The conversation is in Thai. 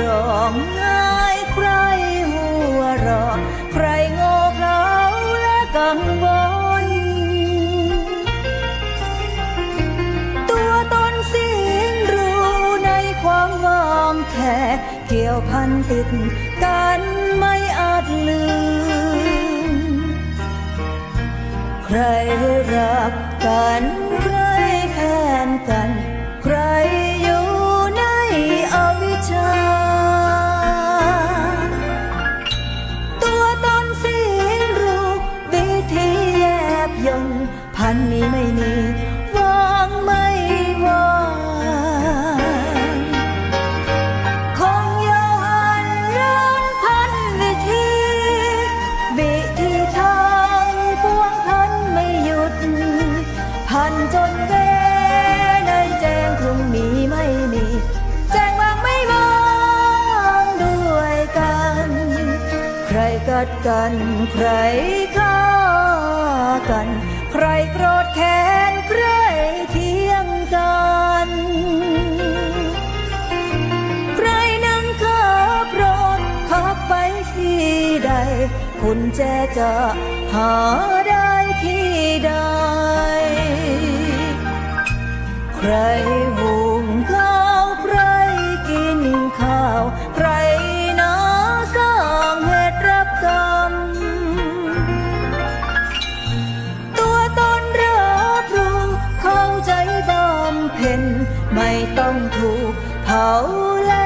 ร้องง่ายใครหัวรอ ใครโง่เขลาและกังวลตัวตนสิ้นรู้ในความหวังแท้เกี่ยวพันติดกันไม่อาจลืม ใครรักกันใครแค้นกัน พันนี้ไม่มีวางไม่วางคงยาวหันรังพันวิธีวิธีทางปวงพันไม่หยุด พันจนเวในแจ้งคงมีไม่มี แจ้งบางไม่บางด้วยกัน ใครกัดกันใครฆ่ากัน รโกรธแค้นใครเทียงกัน ใครนั่งขับรถขับไปที่ใด คุณแจจะหา ไม่ต้องถูกเผาแล้ว